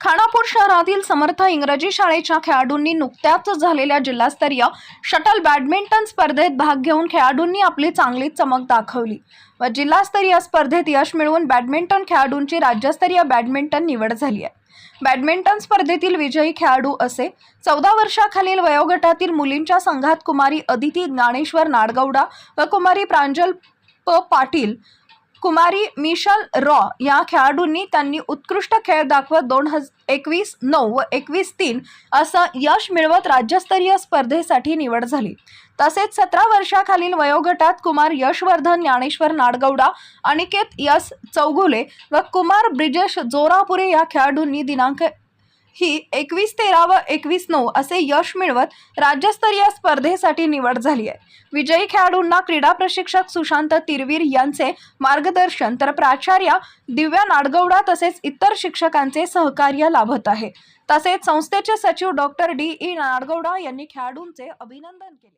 खानापूर शहरातील समर्थ इंग्रजी शाळेच्या खेळाडूंनी नुकत्याच झालेल्या जिल्हास्तरीय शटल बॅडमिंटन स्पर्धेत भाग घेऊन खेळाडूंनी आपली चांगली चमक दाखवली व जिल्हास्तरीय स्पर्धेत यश मिळवून बॅडमिंटन खेळाडूंची राज्यस्तरीय बॅडमिंटन निवड झाली आहे. बॅडमिंटन स्पर्धेतील विजयी खेळाडू असे चौदा वर्षाखालील वयोगटातील मुलींच्या संघात कुमारी अदिती ज्ञानेश्वर नाडगौडा व कुमारी प्रांजल प पाटील कुमारी मिशल रॉ या खेळाडूंनी त्यांनी उत्कृष्ट खेळ दाखवत दोन हज एकवीस नऊ व एकवीस तीन असं यश मिळवत राज्यस्तरीय स्पर्धेसाठी निवड झाली. तसेच सतरा वर्षाखालील वयोगटात कुमार यशवर्धन ज्ञानेश्वर नाडगौडा अनिकेत यस चौगुले व कुमार ब्रिजेश जोरापुरे या खेळाडूंनी दिनांक ही एकवीस तेरा व एकवीस नऊ असे यश मिळवत राज्यस्तरीय स्पर्धेसाठी निवड झाली आहे. विजयी खेळाडूंना क्रीडा प्रशिक्षक सुशांत तिरवीर यांचे मार्गदर्शन तर प्राचार्या दिव्या नाडगौडा तसेच इतर शिक्षकांचे सहकार्य लाभत आहे. तसेच संस्थेचे सचिव डॉक्टर डी ई नाडगौडा यांनी खेळाडूंचे अभिनंदन केले.